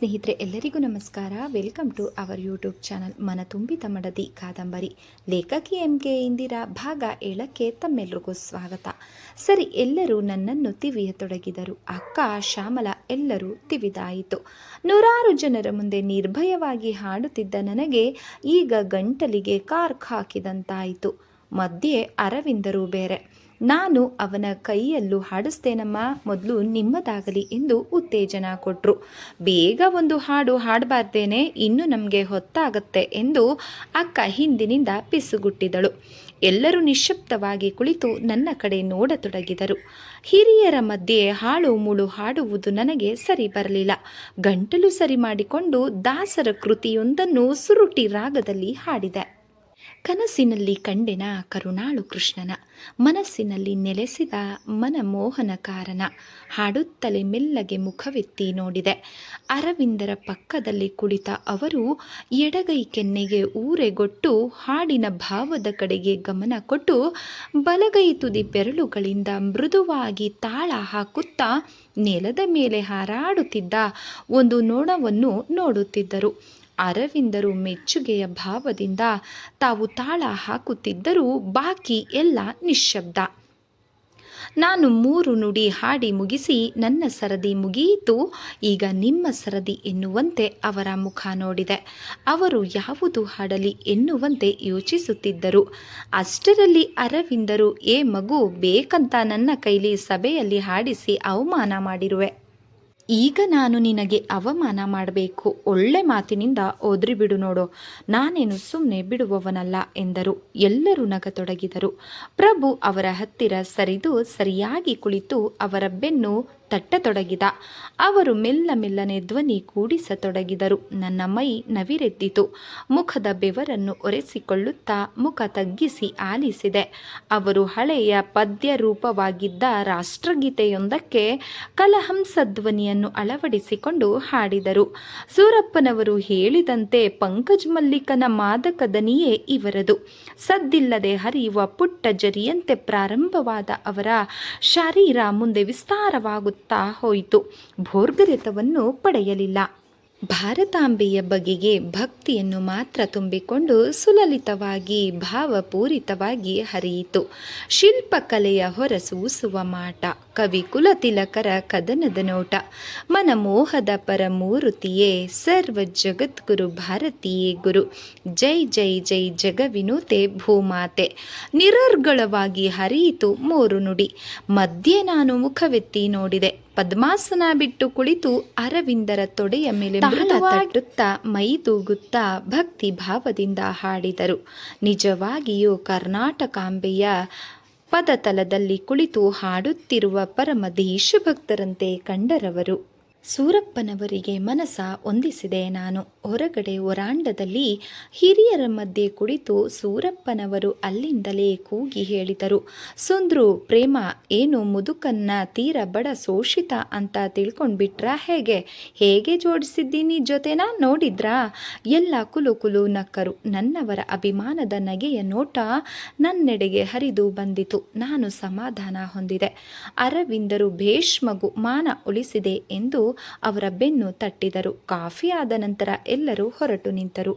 ಸ್ನೇಹಿತರೆ, ಎಲ್ಲರಿಗೂ ನಮಸ್ಕಾರ. Welcome to our YouTube channel ಮನ ತುಂಬಿ ಮಡದಿ ಕಾದಂಬರಿ. ಲೇಖಕಿ ಎಂ ಕೆ ಇಂದಿರಾ, ಭಾಗ ಏಳಕ್ಕೆ ತಮ್ಮೆಲ್ಲರಿಗೂ ಸ್ವಾಗತ. ಸರಿ, ಎಲ್ಲರೂ ನನ್ನನ್ನು ತಿವಿಯತೊಡಗಿದರು. ಅಕ್ಕ ಶ್ಯಾಮಲ ಎಲ್ಲರೂ ತಿವಿದಾಯಿತು. ನೂರಾರು ಜನರ ಮುಂದೆ ನಿರ್ಭಯವಾಗಿ ಹಾಡುತ್ತಿದ್ದ ನನಗೆ ಈಗ ಗಂಟಲಿಗೆ ಕಾರ್ಕ್ ಹಾಕಿದಂತಾಯಿತು. ಮಧ್ಯೆ ಅರವಿಂದರು ಬೇರೆ. ನಾನು ಅವನ ಕೈಯಲ್ಲೂ ಹಾಡಿಸ್ತೇನಮ್ಮ, ಮೊದಲು ನಿಮ್ಮದಾಗಲಿ ಎಂದು ಉತ್ತೇಜನ ಕೊಟ್ಟರು ಬೇಗ ಒಂದು ಹಾಡು ಹಾಡಬಾರ್ದೇನೆ, ಇನ್ನು ನಮಗೆ ಹೊತ್ತಾಗತ್ತೆ ಎಂದು ಅಕ್ಕ ಹಿಂದಿನಿಂದ ಪಿಸುಗುಟ್ಟಿದಳು ಎಲ್ಲರೂ ನಿಶ್ಶಬ್ದವಾಗಿ ಕುಳಿತು ನನ್ನ ಕಡೆ ನೋಡತೊಡಗಿದರು. ಹಿರಿಯರ ಮಧ್ಯೆ ಹಾಳು ಮುಳು ಹಾಡುವುದು ನನಗೆ ಸರಿ ಬರಲಿಲ್ಲ. ಗಂಟಲು ಸರಿ ಮಾಡಿಕೊಂಡು ದಾಸರ ಕೃತಿಯೊಂದನ್ನು ಸುರುಟಿ ರಾಗದಲ್ಲಿ ಹಾಡಿದೆ. ಕನಸಿನಲ್ಲಿ ಕಂಡೆನ ಕರುಣಾಳು ಕೃಷ್ಣನ, ಮನಸ್ಸಿನಲ್ಲಿ ನೆಲೆಸಿದ ಮನಮೋಹನ ಕಾರಣ ಹಾಡುತ್ತಲೇ ಮೆಲ್ಲಗೆ ಮುಖವೆತ್ತಿ ನೋಡಿದೆ. ಅರವಿಂದರ ಪಕ್ಕದಲ್ಲಿ ಕುಳಿತ ಅವರು ಎಡಗೈ ಕೆನ್ನೆಗೆ ಊರೆಗೊಟ್ಟು ಹಾಡಿನ ಭಾವದ ಕಡೆಗೆ ಗಮನ ಕೊಟ್ಟು ಬಲಗೈ ತುದಿ ಬೆರಳುಗಳಿಂದ ಮೃದುವಾಗಿ ತಾಳ ಹಾಕುತ್ತಾ ನೆಲದ ಮೇಲೆ ಹಾರಾಡುತ್ತಿದ್ದ ಒಂದು ನೋಣವನ್ನು ನೋಡುತ್ತಿದ್ದರು. ಅರವಿಂದರು ಮೆಚ್ಚುಗೆಯ ಭಾವದಿಂದ ತಾವು ತಾಳ ಹಾಕುತ್ತಿದ್ದರೂ ಬಾಕಿ ಎಲ್ಲ ನಿಶ್ಶಬ್ದ. ನಾನು ಮೂರು ನುಡಿ ಹಾಡಿ ಮುಗಿಸಿ ನನ್ನ ಸರದಿ ಮುಗಿಯಿತು, ಈಗ ನಿಮ್ಮ ಸರದಿ ಎನ್ನುವಂತೆ ಅವರ ಮುಖ ನೋಡಿದೆ. ಅವರು ಯಾವುದು ಹಾಡಲಿ ಎನ್ನುವಂತೆ ಯೋಚಿಸುತ್ತಿದ್ದರು. ಅಷ್ಟರಲ್ಲಿ ಅರವಿಂದರು, ಏ ಮಗು, ಬೇಕಂತ ನನ್ನ ಕೈಲಿ ಸಭೆಯಲ್ಲಿ ಹಾಡಿಸಿ ಅವಮಾನ ಮಾಡಿರುವೆ. ಈಗ ನಾನು ನಿನಗೆ ಅವಮಾನ ಮಾಡಬೇಕು. ಒಳ್ಳೆ ಮಾತಿನಿಂದ ಓದ್ರಿ ಬಿಡು ನೋಡು. ನಾನೇನು ಸುಮ್ಮನೆ ಬಿಡುವವನಲ್ಲ ಎಂದರು. ಎಲ್ಲರೂ ನಗತೊಡಗಿದರು. ಪ್ರಭು ಅವರ ಹತ್ತಿರ ಸರಿದು ಸರಿಯಾಗಿ ಕುಳಿತು ಅವರ ಬೆನ್ನು ತಟ್ಟತೊಡಗಿದ. ಅವರು ಮೆಲ್ಲ ಮೆಲ್ಲನೆ ಧ್ವನಿ ಕೂಡಿಸತೊಡಗಿದರು. ನನ್ನ ಮೈ ನವಿರೆದ್ದಿತು ಮುಖದ ಬೆವರನ್ನು ಒರೆಸಿಕೊಳ್ಳುತ್ತಾ ಮುಖ ತಗ್ಗಿಸಿ ಆಲಿಸಿದೆ. ಅವರು ಹಳೆಯ ಪದ್ಯ ರೂಪವಾಗಿದ್ದ ರಾಷ್ಟ್ರಗೀತೆಯೊಂದಕ್ಕೆ ಕಲಹಂಸ ಧ್ವನಿಯನ್ನು ಅಳವಡಿಸಿಕೊಂಡು ಹಾಡಿದರು. ಸೂರಪ್ಪನವರು ಹೇಳಿದಂತೆ ಪಂಕಜ್ ಮಲ್ಲಿಕನ ಮಾದಕ ದನಿಯೇ ಇವರದು. ಸದ್ದಿಲ್ಲದೆ ಹರಿಯುವ ಪುಟ್ಟ ಜರಿಯಂತೆ ಪ್ರಾರಂಭವಾದ ಅವರ ಶರೀರ ಮುಂದೆ ವಿಸ್ತಾರವಾಗುತ್ತಾ ಹೋಯಿತು. ಭೋರ್ಗರೆತವನ್ನು ಪಡೆಯಲಿಲ್ಲ. ಭಾರತಾಂಬೆಯ ಬಗೆಗೆ ಭಕ್ತಿಯನ್ನು ಮಾತ್ರ ತುಂಬಿಕೊಂಡು ಸುಲಲಿತವಾಗಿ, ಭಾವಪೂರಿತವಾಗಿ ಹರಿಯಿತು. ಶಿಲ್ಪಕಲೆಯ ಹೊರಸೂಸುವ ಮಾಟ ಕವಿಕುಲ ತಿಲಕರ ಕದನದ ನೋಟ. ಮನಮೋಹದ ಪರಮೂರುತಿಯೇ ಸರ್ವ ಜಗದ್ಗುರು ಭಾರತೀಯೇ ಗುರು. ಜೈ ಜೈ ಜೈ ಜಗವಿನೂತೆ ಭೂಮಾತೆ. ನಿರರ್ಗಳವಾಗಿ ಹರಿಯಿತು ಮೂರು ನುಡಿ. ಮಧ್ಯೆ ನಾನು ಮುಖವೆತ್ತಿ ನೋಡಿದೆ. ಪದ್ಮಾಸನ ಬಿಟ್ಟು ಕುಳಿತು ಅರವಿಂದರ ತೊಡೆಯ ಮೇಲೆ ತಟ್ಟುತ್ತಾ ಮೈ ತೂಗುತ್ತಾ ಭಕ್ತಿ ಭಾವದಿಂದ ಹಾಡಿದರು. ನಿಜವಾಗಿಯೂ ಕರ್ನಾಟಕಾಂಬೆಯ ಪದತಲದಲ್ಲಿ ಕುಳಿತು ಹಾಡುತ್ತಿರುವ ಪರಮ ದೇಶಭಕ್ತರಂತೆ ಕಂಡರವರು. ಸೂರಪ್ಪನವರಿಗೆ ಮನಸ ಹೊಂದಿಸಿದೆ ನಾನು. ಹೊರಗಡೆ ಒರಾಂಡದಲ್ಲಿ ಹಿರಿಯರ ಮಧ್ಯೆ ಕುಳಿತು ಸೂರಪ್ಪನವರು ಅಲ್ಲಿಂದಲೇ ಕೂಗಿ ಹೇಳಿದರು. ಸುಂದ್ರು, ಪ್ರೇಮ, ಏನು ಮುದುಕನ್ನ ತೀರ ಬಡ ಶೋಷಿತ ಅಂತ ತಿಳ್ಕೊಂಡ್ಬಿಟ್ರಾ ಹೇಗೆ? ಹೇಗೆ ಜೋಡಿಸಿದ್ದೀನಿ ಜೊತೆನಾ? ನೋಡಿದ್ರಾ? ಎಲ್ಲ ಕುಲು ಕುಲು ನಕ್ಕರು. ನನ್ನವರ ಅಭಿಮಾನದ ನಗೆಯ ನೋಟ ನನ್ನೆಡೆಗೆ ಹರಿದು ಬಂದಿತು. ನಾನು ಸಮಾಧಾನ ಹೊಂದಿದೆ. ಅರವಿಂದರು ಭೇಷ್ಮಗು ಮಾನ ಉಳಿಸಿದೆ ಎಂದು ಅವರ ಬೆನ್ನು ತಟ್ಟಿದರು. ಕಾಫಿ ಆದ ನಂತರ ಎಲ್ಲರೂ ಹೊರಟು ನಿಂತರು.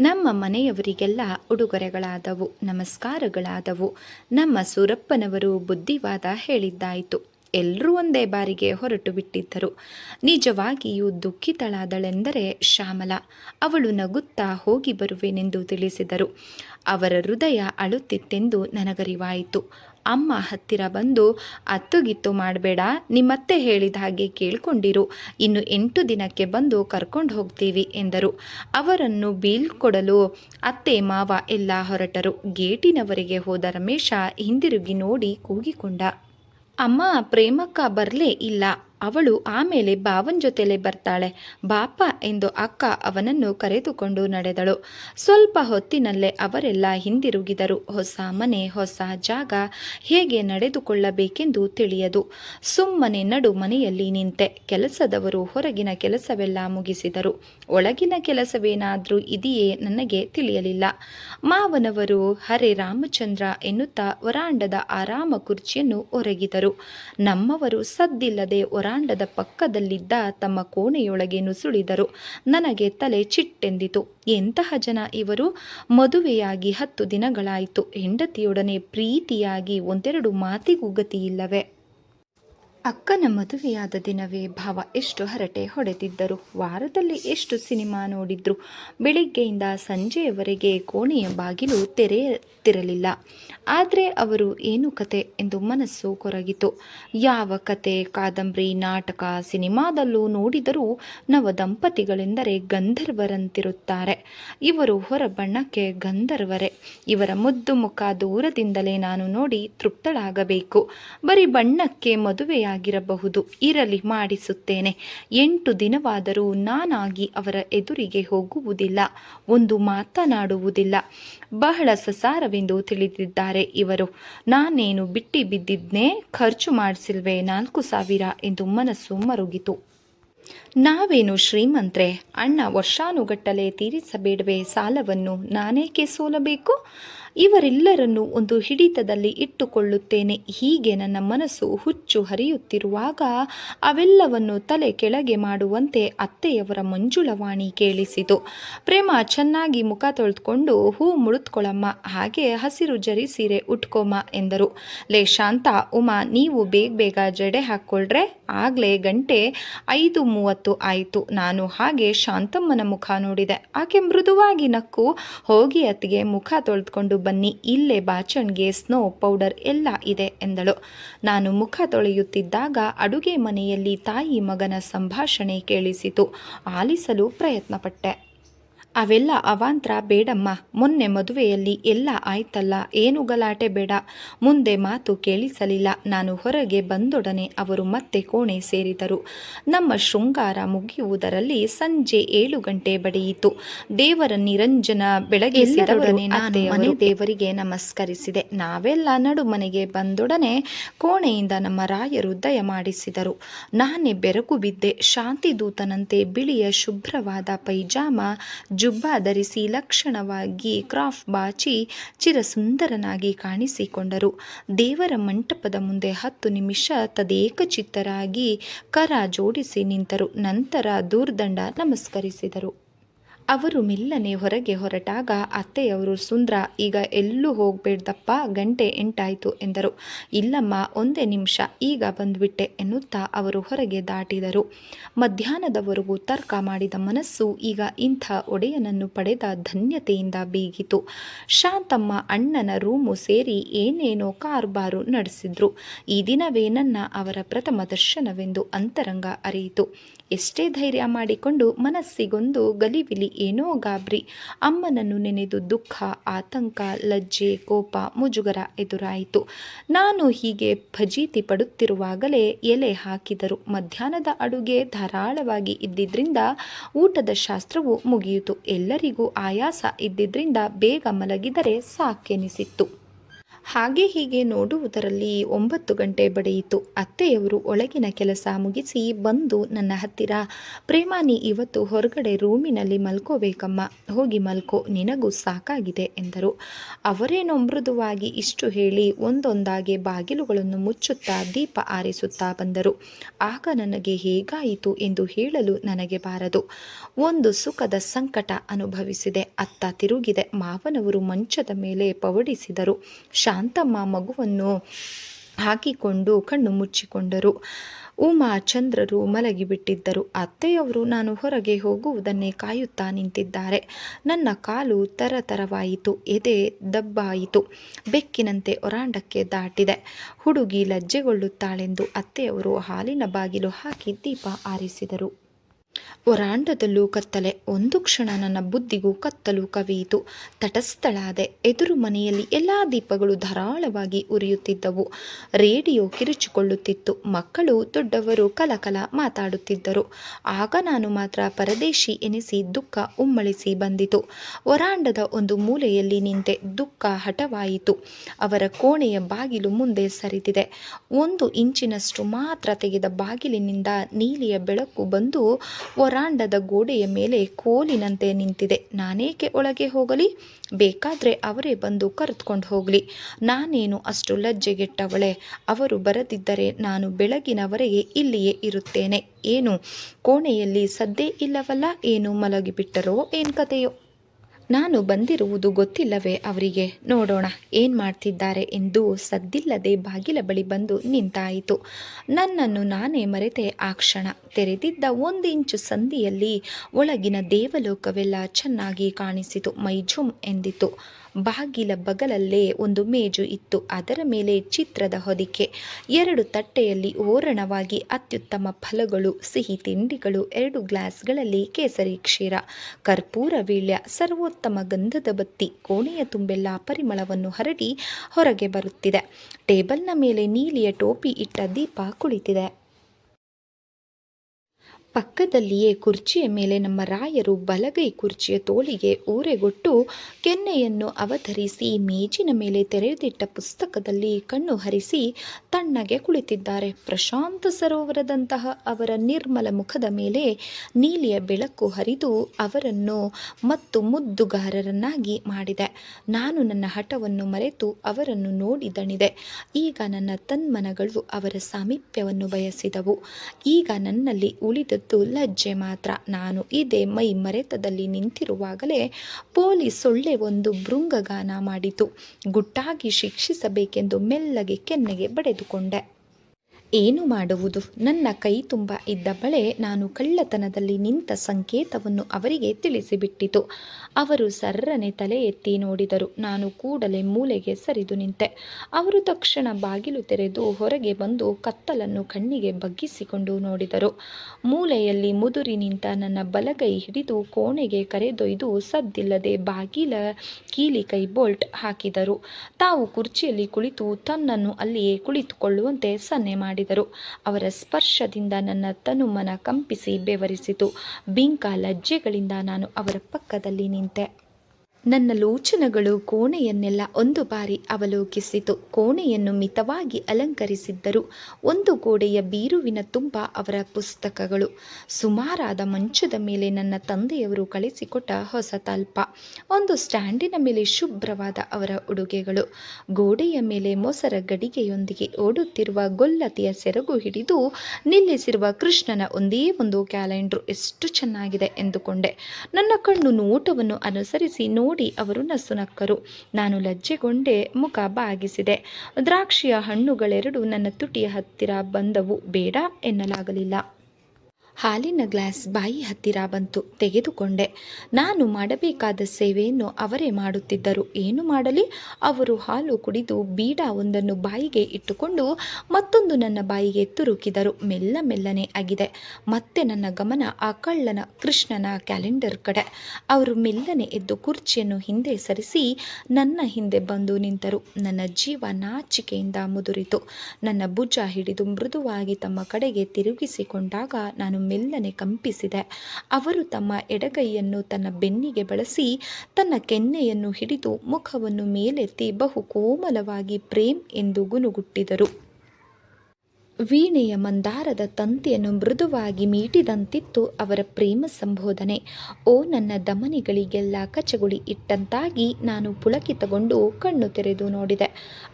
ನಮ್ಮ ಮನೆಯವರಿಗೆಲ್ಲ ಉಡುಗೊರೆಗಳಾದವು, ನಮಸ್ಕಾರಗಳಾದವು. ನಮ್ಮ ಸೂರಪ್ಪನವರು ಬುದ್ಧಿವಾದ ಹೇಳಿದ್ದಾಯಿತು. ಎಲ್ಲರೂ ಒಂದೇ ಬಾರಿಗೆ ಹೊರಟು ಬಿಟ್ಟಿದ್ದರು. ನಿಜವಾಗಿಯೂ ದುಃಖಿತಳಾದಳೆಂದರೆ ಶ್ಯಾಮಲ. ಅವಳು ನಗುತ್ತಾ ಹೋಗಿ ಬರುವೆನೆಂದು ತಿಳಿಸಿದರು. ಅವರ ಹೃದಯ ಅಳುತ್ತಿತ್ತೆಂದು ನನಗರಿವಾಯಿತು. ಅಮ್ಮ ಹತ್ತಿರ ಬಂದು ಅತ್ತುಗಿತ್ತು ಮಾಡಬೇಡ, ನಿಮ್ಮತ್ತೆ ಹೇಳಿದ ಹಾಗೆ ಕೇಳ್ಕೊಂಡಿರು. ಇನ್ನು ಎಂಟು ದಿನಕ್ಕೆ ಬಂದು ಕರ್ಕೊಂಡು ಹೋಗ್ತೀವಿ, ಎಂದರು. ಅವರನ್ನು ಬೀಳ್ಕೊಡಲು ಅತ್ತೆ ಮಾವ ಎಲ್ಲ ಹೊರಟರು. ಗೇಟಿನವರೆಗೆ ಹೋದ ರಮೇಶ ಹಿಂದಿರುಗಿ ನೋಡಿ ಕೂಗಿಕೊಂಡ. ಅಮ್ಮ, ಪ್ರೇಮಕ್ಕ ಬರಲೇ ಇಲ್ಲ. ಅವಳು ಆಮೇಲೆ ಬಾವನ್ ಜೊತೆಲೆ ಬರ್ತಾಳೆ. ಬಾಪ ಎಂದು ಅಕ್ಕ ಅವನನ್ನು ಕರೆದುಕೊಂಡು ನಡೆದಳು. ಸ್ವಲ್ಪ ಹೊತ್ತಿನಲ್ಲೇ ಅವರೆಲ್ಲ ಹಿಂದಿರುಗಿದರು. ಹೊಸ ಮನೆ, ಹೊಸ ಜಾಗ, ಹೇಗೆ ನಡೆದುಕೊಳ್ಳಬೇಕೆಂದು ತಿಳಿಯದು. ಸುಮ್ಮನೆ ನಡು ಮನೆಯಲ್ಲಿ ನಿಂತೆ ಕೆಲಸದವರು ಹೊರಗಿನ ಕೆಲಸವೆಲ್ಲ ಮುಗಿಸಿದರು. ಒಳಗಿನ ಕೆಲಸವೇನಾದರೂ ಇದೆಯೇ ನನಗೆ ತಿಳಿಯಲಿಲ್ಲ. ಮಾವನವರು ಹರೇ ರಾಮಚಂದ್ರ ಎನ್ನುತ್ತಾ ವರಾಂಡದ ಆರಾಮ ಕುರ್ಚಿಯನ್ನು ಒರಗಿದರು. ನಮ್ಮವರು ಸದ್ದಿಲ್ಲದೆ ಹೊರ ವರಾಂಡದ ಪಕ್ಕದಲ್ಲಿದ್ದ ತಮ್ಮ ಕೋಣೆಯೊಳಗೆ ನುಸುಳಿದರು. ನನಗೆ ತಲೆ ಚಿಟ್ಟೆಂದಿತು. ಎಂತಹ ಜನ ಇವರು? ಮದುವೆಯಾಗಿ ಹತ್ತು ದಿನಗಳಾಯಿತು. ಹೆಂಡತಿಯೊಡನೆ ಪ್ರೀತಿಯಾಗಿ ಒಂದೆರಡು ಮಾತಿಗೂ ಗತಿಯಿಲ್ಲವೇ? ಅಕ್ಕನ ಮದುವೆಯಾದ ದಿನವೇ ಭಾವ ಎಷ್ಟು ಹರಟೆ ಹೊಡೆದಿದ್ದರು. ವಾರದಲ್ಲಿ ಎಷ್ಟು ಸಿನಿಮಾ ನೋಡಿದ್ರು. ಬೆಳಿಗ್ಗೆಯಿಂದ ಸಂಜೆಯವರೆಗೆ ಕೋಣೆಯ ಬಾಗಿಲು ತೆರೆಯುತ್ತಿರಲಿಲ್ಲ ಆದರೆ ಅವರು ಏನು ಕತೆ ಎಂದು ಮನಸ್ಸು ಕೊರಗಿತು. ಯಾವ ಕತೆ, ಕಾದಂಬರಿ, ನಾಟಕ ಸಿನಿಮಾದಲ್ಲೂ ನೋಡಿದರೂ ನವ ದಂಪತಿಗಳೆಂದರೆ ಗಂಧರ್ವರಂತಿರುತ್ತಾರೆ. ಇವರು ಹೊರ ಬಣ್ಣಕ್ಕೆ ಗಂಧರ್ವರೇ. ಇವರ ಮುದ್ದು ಮುಖ ದೂರದಿಂದಲೇ ನಾನು ನೋಡಿ ತೃಪ್ತಳಾಗಬೇಕು. ಬರೀ ಬಣ್ಣಕ್ಕೆ ಮದುವೆಯಾಗಿರಬಹುದು ಇರಲಿ ಮಾಡಿಸುತ್ತೇನೆ. ಎಂಟು ದಿನವಾದರೂ ನಾನಾಗಿ ಅವರ ಎದುರಿಗೆ ಹೋಗುವುದಿಲ್ಲ, ಒಂದು ಮಾತನಾಡುವುದಿಲ್ಲ. ಬಹಳ ಸಸಾರವೆಂದು ತಿಳಿದಿದ್ದಾರೆ ಇವರು. ನಾನೇನು ಬಿಟ್ಟಿ ಬಿದ್ದಿದ್ನೇ ಖರ್ಚು ಮಾಡಿಸಿಲ್ವೇ ನಾಲ್ಕು ಸಾವಿರ ಎಂದು ಮನಸ್ಸು ಮರುಗಿತು. ನಾವೇನು ಶ್ರೀಮಂತ್ರೆ, ಅಣ್ಣ ವರ್ಷಾನುಗಟ್ಟಲೆ ತೀರಿಸಬೇಡವೆ ಸಾಲವನ್ನು ನಾನೇಕೆ ಸೋಲಬೇಕು? ಇವರೆಲ್ಲರನ್ನು ಒಂದು ಹಿಡಿತದಲ್ಲಿ ಇಟ್ಟುಕೊಳ್ಳುತ್ತೇನೆ. ಹೀಗೆ ನನ್ನ ಮನಸ್ಸು ಹುಚ್ಚು ಹರಿಯುತ್ತಿರುವಾಗ ಅವೆಲ್ಲವನ್ನು ತಲೆ ಕೆಳಗೆ ಮಾಡುವಂತೆ ಅತ್ತೆಯವರ ಮಂಜುಳವಾಣಿ ಕೇಳಿಸಿತು. ಪ್ರೇಮ ಚೆನ್ನಾಗಿ ಮುಖ ತೊಳೆದುಕೊಂಡು ಹೂ, ಮುಳುತ್ಕೊಳ್ಳಮ್ಮ. ಹಾಗೆ ಹಸಿರು ಜರಿ ಸೀರೆ ಉಟ್ಕೊಮ್ಮ, ಎಂದರು. ಲೇ, ಶಾಂತ, ಉಮಾ, ನೀವು ಬೇಗ ಬೇಗ ಜಡೆ ಹಾಕ್ಕೊಳ್ರೆ? ಆಗಲೇ ಗಂಟೆ ಐದು ಮೂವತ್ತು ಆಯಿತು. ನಾನು ಹಾಗೆ ಶಾಂತಮ್ಮನ ಮುಖ ನೋಡಿದೆ. ಆಕೆ ಮೃದುವಾಗಿ ನಕ್ಕು ಹೋಗಿ ಅತ್ತಿಗೆ ಮುಖ ತೊಳೆದುಕೊಂಡು ಬನ್ನಿ, ಇಲ್ಲೇ ಬಾಚಣ್ಗೆ ಸ್ನೋ ಪೌಡರ್ ಎಲ್ಲ ಇದೆ ಎಂದಳು. ನಾನು ಮುಖ ತೊಳೆಯುತ್ತಿದ್ದಾಗ ಅಡುಗೆ ಮನೆಯಲ್ಲಿ ತಾಯಿ ಮಗನ ಸಂಭಾಷಣೆ ಕೇಳಿಸಿತು. ಆಲಿಸಲು ಪ್ರಯತ್ನಪಟ್ಟೆ. ಅವೆಲ್ಲ ಅವಾಂತರ ಬೇಡಮ್ಮ. ಮೊನ್ನೆ ಮದುವೆಯಲ್ಲಿ ಎಲ್ಲ ಆಯ್ತಲ್ಲ. ಏನು ಗಲಾಟೆ ಬೇಡ. ಮುಂದೆ ಮಾತು ಕೇಳಿಸಲಿಲ್ಲ. ನಾನು ಹೊರಗೆ ಬಂದೊಡನೆ ಅವರು ಮತ್ತೆ ಕೋಣೆ ಸೇರಿದರು. ನಮ್ಮ ಶೃಂಗಾರ ಮುಗಿಯುವುದರಲ್ಲಿ ಸಂಜೆ ಏಳು ಗಂಟೆ ಬಡಿಯಿತು. ದೇವರ ನಿರಂಜನ ಬೆಳಗ್ಗೆ ನಾನು ಮನೆ ದೇವರಿಗೆ ನಮಸ್ಕರಿಸಿದೆ. ನಾವೆಲ್ಲ ನಡು ಮನೆಗೆ ಬಂದೊಡನೆ ಕೋಣೆಯಿಂದ ನಮ್ಮ ರಾಯರು ದಯ ಮಾಡಿಸಿದರು. ನಾನೇ ಬೆರಕು ಬಿದ್ದೆ. ಶಾಂತಿದೂತನಂತೆ ಬಿಳಿಯ ಶುಭ್ರವಾದ ಪೈಜಾಮ ಜುಬ್ಬಾ ಧರಿಸಿ ಲಕ್ಷಣವಾಗಿ ಕ್ರಾಫ್ ಬಾಚಿ ಚಿರಸುಂದರನಾಗಿ ಕಾಣಿಸಿಕೊಂಡರು. ದೇವರ ಮಂಟಪದ ಮುಂದೆ ಹತ್ತು ನಿಮಿಷ ತದೇಕಚಿತ್ತರಾಗಿ ಕರ ಜೋಡಿಸಿ ನಿಂತರು. ನಂತರ ದೂರ್ದಂಡ ನಮಸ್ಕರಿಸಿದರು. ಅವರು ಮೆಲ್ಲನೆ ಹೊರಗೆ ಹೊರಟಾಗ ಅತ್ತೆಯವರು, ಸುಂದ್ರ, ಈಗ ಎಲ್ಲೂ ಹೋಗಬೇಡ್ದಪ್ಪ, ಗಂಟೆ ಎಂಟಾಯಿತು ಎಂದರು. ಇಲ್ಲಮ್ಮ, ಒಂದೇ ನಿಮಿಷ, ಈಗ ಬಂದ್ಬಿಟ್ಟೆ ಎನ್ನುತ್ತಾ ಅವರು ಹೊರಗೆ ದಾಟಿದರು. ಮಧ್ಯಾಹ್ನದವರೆಗೂ ತರ್ಕ ಮಾಡಿದ ಮನಸ್ಸು ಈಗ ಇಂಥ ಒಡೆಯನನ್ನು ಪಡೆದ ಧನ್ಯತೆಯಿಂದ ಬೀಗಿತು. ಶಾಂತಮ್ಮ ಅಣ್ಣನ ರೂಮು ಸೇರಿ ಏನೇನೋ ಕಾರ್ಬಾರು ನಡೆಸಿದ್ರು. ಈ ದಿನವೇ ನನ್ನ ಅವರ ಪ್ರಥಮ ದರ್ಶನವೆಂದು ಅಂತರಂಗ ಅರಿಯಿತು. ಎಷ್ಟೇ ಧೈರ್ಯ ಮಾಡಿಕೊಂಡು ಮನಸ್ಸಿಗೊಂದು ಗಲಿಬಿಲಿ ಏನೋ ಗಾಬರಿ. ಅಮ್ಮನನ್ನು ನೆನೆದು ದುಃಖ, ಆತಂಕ, ಲಜ್ಜೆ, ಕೋಪ, ಮುಜುಗರ ಎದುರಾಯಿತು. ನಾನು ಹೀಗೆ ಭಜೀತಿ ಪಡುತ್ತಿರುವಾಗಲೇ ಎಲೆ ಹಾಕಿದರು. ಮಧ್ಯಾಹ್ನದ ಅಡುಗೆ ಧಾರಾಳವಾಗಿ ಇದ್ದಿದ್ರಿಂದ ಊಟದ ಶಾಸ್ತ್ರವು ಮುಗಿಯಿತು. ಎಲ್ಲರಿಗೂ ಆಯಾಸ ಇದ್ದಿದ್ರಿಂದ ಬೇಗ ಮಲಗಿದರೆ ಸಾಕೆನಿಸಿತ್ತು. ಹಾಗೆ ಹೀಗೆ ನೋಡುವುದರಲ್ಲಿ ಒಂಬತ್ತು ಗಂಟೆ ಬಡಿಯಿತು. ಅತ್ತೆಯವರು ಒಳಗಿನ ಕೆಲಸ ಮುಗಿಸಿ ಬಂದು, ನನ್ನ ಹತ್ತಿರ, ಪ್ರೇಮಾನಿ ಇವತ್ತು ಹೊರಗಡೆ ರೂಮಿನಲ್ಲಿ ಮಲ್ಕೋಬೇಕಮ್ಮ. ಹೋಗಿ ಮಲ್ಕೋ, ನಿನಗೂ ಸಾಕಾಗಿದೆ ಎಂದರು. ಅವರೇನೋ ಮೃದುವಾಗಿ ಇಷ್ಟು ಹೇಳಿ ಒಂದೊಂದಾಗಿ ಬಾಗಿಲುಗಳನ್ನು ಮುಚ್ಚುತ್ತಾ ದೀಪ ಆರಿಸುತ್ತಾ ಬಂದರು. ಆಗ ನನಗೆ ಹೇಗಾಯಿತು ಎಂದು ಹೇಳಲು ನನಗೆ ಬಾರದು. ಒಂದು ಸುಖದ ಸಂಕಟ ಅನುಭವಿಸಿದೆ. ಅತ್ತ ತಿರುಗಿದೆ. ಮಾವನವರು ಮಂಚದ ಮೇಲೆ ಪವಡಿಸಿದರು. ಶಾಂತಮ್ಮ ಮಗುವನ್ನು ಹಾಕಿಕೊಂಡು ಕಣ್ಣು ಮುಚ್ಚಿಕೊಂಡರು. ಉಮಾ ಚಂದ್ರರು ಮಲಗಿಬಿಟ್ಟಿದ್ದರು. ಅತ್ತೆಯವರು, ನಾನು ಹೊರಗೆ ಹೋಗುವುದನ್ನೇ ಕಾಯುತ್ತಾ ನಿಂತಿದ್ದಾರೆ. ನನ್ನ ಕಾಲು ತರತರವಾಯಿತು, ಎದೆ ದಬ್ಬಾಯಿತು, ಬೆಕ್ಕಿನಂತೆ ಒರಾಂಡಕ್ಕೆ ದಾಟಿದೆ. ಹುಡುಗಿ ಲಜ್ಜೆಗೊಳ್ಳುತ್ತಾಳೆಂದು ಅತ್ತೆಯವರು ಹಾಲಿನ ಬಾಗಿಲು ಹಾಕಿ ದೀಪ ಆರಿಸಿದರು. ವರಾಂಡದಲ್ಲೂ ಕತ್ತಲೆ, ಒಂದು ಕ್ಷಣ ನನ್ನ ಬುದ್ಧಿಗೂ ಕತ್ತಲು ಕವಿಯಿತು. ತಟಸ್ಥಳಾದೆ ಎದುರು ಮನೆಯಲ್ಲಿ ಎಲ್ಲ ದೀಪಗಳು ಧಾರಾಳವಾಗಿ ಉರಿಯುತ್ತಿದ್ದವು. ರೇಡಿಯೋ ಕಿರುಚಿಕೊಳ್ಳುತ್ತಿತ್ತು. ಮಕ್ಕಳು, ದೊಡ್ಡವರು ಕಲಕಲ ಮಾತಾಡುತ್ತಿದ್ದರು. ಆಗ ನಾನು ಮಾತ್ರ ಪರದೇಶಿ ಎನಿಸಿ ದುಃಖ ಉಮ್ಮಳಿಸಿ ಬಂದಿತು. ವರಾಂಡದ ಒಂದು ಮೂಲೆಯಲ್ಲಿ ನಿಂತೆ ದುಃಖ ಹಠವಾಯಿತು. ಅವರ ಕೋಣೆಯ ಬಾಗಿಲು ಮುಂದೆ ಸರಿದಿದೆ. ಒಂದು ಇಂಚಿನಷ್ಟು ಮಾತ್ರ ತೆಗೆದ ಬಾಗಿಲಿನಿಂದ ನೀಲಿಯ ಬೆಳಕು ಬಂದು ವರಾಂಡದ ಗೋಡೆಯ ಮೇಲೆ ಕೋಲಿನಂತೆ ನಿಂತಿದೆ. ನಾನೇಕೆ ಒಳಗೆ ಹೋಗಲಿ? ಬೇಕಾದರೆ ಅವರೇ ಬಂದು ಕರೆದುಕೊಂಡು ಹೋಗಲಿ. ನಾನೇನು ಅಷ್ಟು ಲಜ್ಜೆಗೆಟ್ಟವಳೆ? ಅವರು ಬರದಿದ್ದರೆ ನಾನು ಬೆಳಗಿನವರೆಗೆ ಇಲ್ಲಿಯೇ ಇರುತ್ತೇನೆ. ಏನು? ಕೋಣೆಯಲ್ಲಿ ಸದ್ದೇ ಇಲ್ಲವಲ್ಲ? ಏನು ಮಲಗಿಬಿಟ್ಟರೋ ಏನು ಕತೆಯೋ? ನಾನು ಬಂದಿರುವುದು ಗೊತ್ತಿಲ್ಲವೇ ಅವರಿಗೆ? ನೋಡೋಣ, ಏನು ಮಾಡ್ತಿದ್ದಾರೆ ಎಂದು ಸದ್ದಿಲ್ಲದೆ ಬಾಗಿಲ ಬಳಿ ಬಂದು ನಿಂತಾಯಿತು. ನನ್ನನ್ನು ನಾನೇ ಮರೆತೆ ಆ ಕ್ಷಣ. ತೆರೆದಿದ್ದ ಒಂದಿಂಚು ಸಂದಿಯಲ್ಲಿ ಒಳಗಿನ ದೇವಲೋಕವೆಲ್ಲ ಚೆನ್ನಾಗಿ ಕಾಣಿಸಿತು ಮೈಜುಮ್ ಎಂದಿತು. ಬಾಗಿಲ ಬಗಲಲ್ಲೇ ಒಂದು ಮೇಜು ಇತ್ತು, ಅದರ ಮೇಲೆ ಚಿತ್ರದ ಹೊದಿಕೆ. ಎರಡು ತಟ್ಟೆಯಲ್ಲಿ ಓರಣವಾಗಿ ಅತ್ಯುತ್ತಮ ಫಲಗಳು, ಸಿಹಿ ತಿಂಡಿಗಳು, ಎರಡು ಗ್ಲಾಸ್ಗಳಲ್ಲಿ ಕೇಸರಿ ಕ್ಷೀರ. ಕರ್ಪೂರ ವೀಳ್ಯ ಸರ್ವೋತ್ತಮ ಗಂಧದ ಬತ್ತಿ ಕೋಣೆಯ ತುಂಬೆಲ್ಲ ಪರಿಮಳವನ್ನು ಹರಡಿ ಹೊರಗೆ ಬರುತ್ತಿದೆ. ಟೇಬಲ್ನ ಮೇಲೆ ನೀಲಿಯ ಟೋಪಿ ಇಟ್ಟ ದೀಪ ಕುಳಿತಿದೆ. ಪಕ್ಕದಲ್ಲಿಯೇ ಕುರ್ಚಿಯ ಮೇಲೆ ನಮ್ಮ ರಾಯರು ಬಲಗೈ ಕುರ್ಚಿಯ ತೋಳಿಗೆ ಊರೆಗೊಟ್ಟು ಕೆನ್ನೆಯನ್ನು ಅವತರಿಸಿ ಮೇಜಿನ ಮೇಲೆ ತೆರೆದಿಟ್ಟ ಪುಸ್ತಕದಲ್ಲಿ ಕಣ್ಣು ಹರಿಸಿ ತಣ್ಣಗೆ ಕುಳಿತಿದ್ದಾರೆ. ಪ್ರಶಾಂತ ಸರೋವರದಂತಹ ಅವರ ನಿರ್ಮಲ ಮುಖದ ಮೇಲೆ ನೀಲಿಯ ಬೆಳಕು ಹರಿದು ಅವರನ್ನು ಮತ್ತು ಮುದ್ದುಗಾರರನ್ನಾಗಿ ಮಾಡಿದೆ. ನಾನು ನನ್ನ ಹಠವನ್ನು ಮರೆತು ಅವರನ್ನು ನೋಡಿದಣಿದೆ ಈಗ ನನ್ನ ತನ್ಮನಗಳು ಅವರ ಸಾಮೀಪ್ಯವನ್ನು ಬಯಸಿದವು. ಈಗ ನನ್ನಲ್ಲಿ ಉಳಿದದ್ದು ಲಜ್ಜೆ ಮಾತ್ರ. ನಾನು ಇದೇ ಮೈ ಮರೆತದಲ್ಲಿ ನಿಂತಿರುವಾಗಲೇ ಪೊಲೀಸ್ ಸೊಳ್ಳೆ ಒಂದು ಭೃಂಗಗಾನ ಮಾಡಿತು. ಗುಟ್ಟಾಗಿ ಶಿಕ್ಷಿಸಬೇಕೆಂದು ಮೆಲ್ಲಗೆ ಕೆನ್ನೆಗೆ ಬಡೆದುಕೊಂಡೆ. ಏನು ಮಾಡುವುದು? ನನ್ನ ಕೈ ತುಂಬ ಇದ್ದ ಬಳೆ ನಾನು ಕಳ್ಳತನದಲ್ಲಿ ನಿಂತ ಸಂಕೇತವನ್ನು ಅವರಿಗೆ ತಿಳಿಸಿಬಿಟ್ಟಿತು. ಅವರು ಸರ್ರನೆ ತಲೆ ಎತ್ತಿ ನೋಡಿದರು. ನಾನು ಕೂಡಲೇ ಮೂಲೆಗೆ ಸರಿದು ನಿಂತೆ. ಅವರು ತಕ್ಷಣ ಬಾಗಿಲು ತೆರೆದು ಹೊರಗೆ ಬಂದು ಕತ್ತಲನ್ನು ಕಣ್ಣಿಗೆ ಬಗ್ಗಿಸಿಕೊಂಡು ನೋಡಿದರು. ಮೂಲೆಯಲ್ಲಿ ಮುದುರಿ ನಿಂತ ನನ್ನ ಬಲಗೈ ಹಿಡಿದು ಕೋಣೆಗೆ ಕರೆದೊಯ್ದು ಸದ್ದಿಲ್ಲದೆ ಬಾಗಿಲ ಕೀಲಿ ಕೈ ಬೋಲ್ಟ್ ಹಾಕಿದರು. ತಾವು ಕುರ್ಚಿಯಲ್ಲಿ ಕುಳಿತು ತನ್ನನ್ನು ಅಲ್ಲಿಯೇ ಕುಳಿತುಕೊಳ್ಳುವಂತೆ ಸನ್ನೆ ಮಾಡಿದರು. ಅವರ ಸ್ಪರ್ಶದಿಂದ ನನ್ನ ತನುಮನ ಕಂಪಿಸಿ ಬೆವರಿಸಿತು. ಬಿಂಕ ಲಜ್ಜೆಗಳಿಂದ ನಾನು ಅವರ ಪಕ್ಕದಲ್ಲಿ ನಿಂತೆ. ನನ್ನ ಲೋಚನಗಳು ಕೋಣೆಯನ್ನೆಲ್ಲ ಒಂದು ಬಾರಿ ಅವಲೋಕಿಸಿತು. ಕೋಣೆಯನ್ನು ಮಿತವಾಗಿ ಅಲಂಕರಿಸಿದ್ದರು. ಒಂದು ಗೋಡೆಯ ಬೀರುವಿನ ತುಂಬ ಅವರ ಪುಸ್ತಕಗಳು. ಸುಮಾರಾದ ಮಂಚದ ಮೇಲೆ ನನ್ನ ತಂದೆಯವರು ಕಳಿಸಿಕೊಟ್ಟ ಹೊಸ ತಲ್ಪ. ಒಂದು ಸ್ಟ್ಯಾಂಡಿನ ಮೇಲೆ ಶುಭ್ರವಾದ ಅವರ ಉಡುಗೆಗಳು. ಗೋಡೆಯ ಮೇಲೆ ಮೊಸರ ಗಡಿಗೆಯೊಂದಿಗೆ ಓಡುತ್ತಿರುವ ಗೊಲ್ಲತಿಯ ಸೆರಗು ಹಿಡಿದು ನಿಲ್ಲಿಸಿರುವ ಕೃಷ್ಣನ ಒಂದೇ ಒಂದು ಕ್ಯಾಲೆಂಡ್ರು ಎಷ್ಟು ಚೆನ್ನಾಗಿದೆ ಎಂದುಕೊಂಡೆ. ನನ್ನ ಕಣ್ಣು ನೋಟವನ್ನು ಅನುಸರಿಸಿ ನೋಡಿ ಅವರು ನಸುನಕ್ಕರು ನಾನು ಲಜ್ಜೆಗೊಂಡೆ ಮುಖ ಬಾಗಿಸಿದೆ. ದ್ರಾಕ್ಷಿಯ ಹಣ್ಣುಗಳೆರಡು ನನ್ನ ತುಟಿಯ ಹತ್ತಿರ ಬಂದವು. ಬೇಡ ಎನ್ನಲಾಗಲಿಲ್ಲ. ಹಾಲಿನ ಗ್ಲಾಸ್ ಬಾಯಿ ಹತ್ತಿರ ಬಂತು. ತೆಗೆದುಕೊಂಡೆ. ನಾನು ಮಾಡಬೇಕಾದ ಸೇವೆಯನ್ನು ಅವರೇ ಮಾಡುತ್ತಿದ್ದರು. ಏನು ಮಾಡಲಿ? ಅವರು ಹಾಲು ಕುಡಿದು ಬೀಡ ಒಂದನ್ನು ಬಾಯಿಗೆ ಇಟ್ಟುಕೊಂಡು ಮತ್ತೊಂದು ನನ್ನ ಬಾಯಿಗೆ ತುರುಕಿದರು. ಮೆಲ್ಲ ಮೆಲ್ಲನೆ ಆಗಿದೆ. ಮತ್ತೆ ನನ್ನ ಗಮನ ಆ ಕಳ್ಳನ, ಕೃಷ್ಣನ ಕ್ಯಾಲೆಂಡರ್ ಕಡೆ. ಅವರು ಮೆಲ್ಲನೆ ಎದ್ದು ಕುರ್ಚಿಯನ್ನು ಹಿಂದೆ ಸರಿಸಿ ನನ್ನ ಹಿಂದೆ ಬಂದು ನಿಂತರು. ನನ್ನ ಜೀವ ನಾಚಿಕೆಯಿಂದ ಮುದುರಿತು. ನನ್ನ ಭುಜ ಹಿಡಿದು ಮೃದುವಾಗಿ ತಮ್ಮ ಕಡೆಗೆ ತಿರುಗಿಸಿಕೊಂಡಾಗ ನಾನು ಮೆಲ್ಲನೆ ಕಂಪಿಸಿದೆ. ಅವರು ತಮ್ಮ ಎಡಗೈಯನ್ನು ತನ್ನ ಬೆನ್ನಿಗೆ ಬಳಸಿ, ತನ್ನ ಕೆನ್ನೆಯನ್ನು ಹಿಡಿದು ಮುಖವನ್ನು ಮೇಲೆತ್ತಿ ಬಹು ಕೋಮಲವಾಗಿ ಪ್ರೇಮ್ ಎಂದು ಗುನುಗುಟ್ಟಿದರು ವೀಣೆಯ ಮಂದಾರದ ತಂತಿಯನ್ನು ಮೃದುವಾಗಿ ಮೀಟಿದಂತಿತ್ತು ಅವರ ಪ್ರೇಮ ಸಂಬೋಧನೆ. ಓ ನನ್ನ ದಮನಿಗಳಿಗೆಲ್ಲ ಕಚಗುಳಿ ಇಟ್ಟಂತಾಗಿ ನಾನು ಪುಳಕಿತಗೊಂಡು ಕಣ್ಣು ತೆರೆದು ನೋಡಿದೆ.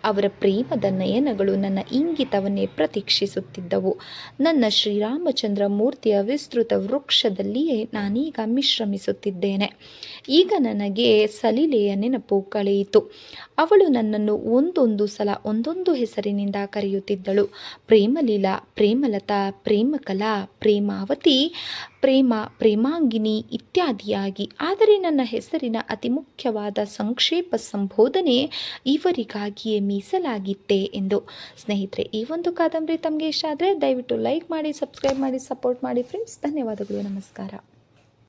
ಅವರ ಪ್ರೇಮದ ನಯನಗಳು ನನ್ನ ಇಂಗಿತವನ್ನೇ ಪ್ರತೀಕ್ಷಿಸುತ್ತಿದ್ದವು. ನನ್ನ ಶ್ರೀರಾಮಚಂದ್ರ ಮೂರ್ತಿಯ ವಿಸ್ತೃತ ವೃಕ್ಷದಲ್ಲಿಯೇ ನಾನೀಗ ವಿಶ್ರಮಿಸುತ್ತಿದ್ದೇನೆ ಈಗ ನನಗೆ ಸಲಿಲೆಯ ನೆನಪು ಕಳೆಯಿತು. ಅವಳು ನನ್ನನ್ನು ಒಂದೊಂದು ಸಲ ಒಂದೊಂದು ಹೆಸರಿನಿಂದ ಕರೆಯುತ್ತಿದ್ದಳು. ಪ್ರೇಮಲೀಲಾ, ಪ್ರೇಮಲತಾ, ಪ್ರೇಮಕಲಾ, ಪ್ರೇಮಾವತಿ, ಪ್ರೇಮ, ಪ್ರೇಮಾಂಗಿನಿ ಇತ್ಯಾದಿಯಾಗಿ. ಆದರೆ ನನ್ನ ಹೆಸರಿನ ಅತಿ ಮುಖ್ಯವಾದ ಸಂಕ್ಷೇಪ ಸಂಬೋಧನೆ ಇವರಿಗಾಗಿಯೇ ಮೀಸಲಾಗಿತ್ತೆ ಎಂದು. ಸ್ನೇಹಿತರೆ, ಈ ಒಂದು ಕಾದಂಬರಿ ತಮಗೆ ಇಷ್ಟ ಆದರೆ ದಯವಿಟ್ಟು ಲೈಕ್ ಮಾಡಿ ಸಬ್ಸ್ಕ್ರೈಬ್ ಮಾಡಿ ಸಪೋರ್ಟ್ ಮಾಡಿ ಫ್ರೆಂಡ್ಸ್ ಧನ್ಯವಾದಗಳು, ನಮಸ್ಕಾರ.